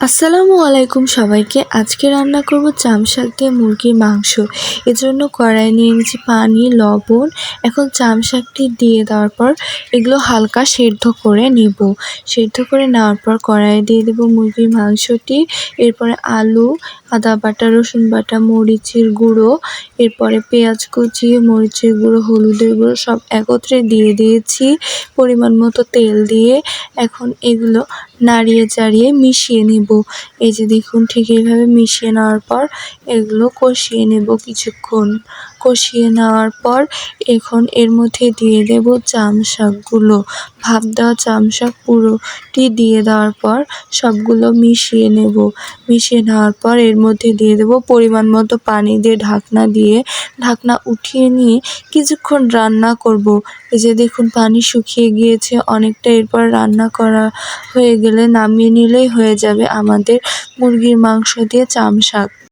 আসসালামু আলাইকুম সবাইকে। আজকে রান্না করব চাম শাক দিয়ে মুরগির মাংস। এজন্য কড়াই নিয়ে নিয়েছি পানি, লবণ। এখন চাম শাকটি দিয়ে দেওয়ার পর এগুলো হালকা সেদ্ধ করে নেব। সেদ্ধ করে নেওয়ার পর কড়াইয়ে দিয়ে দেবো মুরগির মাংসটি। এরপরে আলু, আদা বাটা, রসুন বাটা, মরিচের গুঁড়ো। এরপরে পেঁয়াজ কুচি, মরিচের গুঁড়ো, হলুদের গুঁড়ো সব একত্রে দিয়ে দিয়েছি পরিমাণ মতো তেল দিয়ে। এখন এগুলো নাড়িয়ে চাড়িয়ে মিশিয়ে নেব। এই যে দেখুন, ঠিক এইভাবে মিশিয়ে নেওয়ার পর এগুলো কষিয়ে নেব কিছুক্ষণ। কষিয়ে নেওয়ার পর এখন এর মধ্যে দিয়ে দেব চাম শাকগুলো। ভাপ দেওয়া চাম শাক পুরোটি দিয়ে দেওয়ার পর সবগুলো মিশিয়ে নেব। মিশিয়ে নেওয়ার পর এর মধ্যে দিয়ে দেব পরিমাণ মতো পানি দিয়ে ঢাকনা দিয়ে ঢাকনা উঠিয়ে নিয়ে কিছুক্ষণ রান্না করব। এই যে দেখুন, পানি শুকিয়ে গিয়েছে, অনেকটা এরপর রান্না করা হয়ে গেলে নামিয়ে নিলেই হয়ে যাবে আমাদের মুরগির মাংস দিয়ে চাম শাক।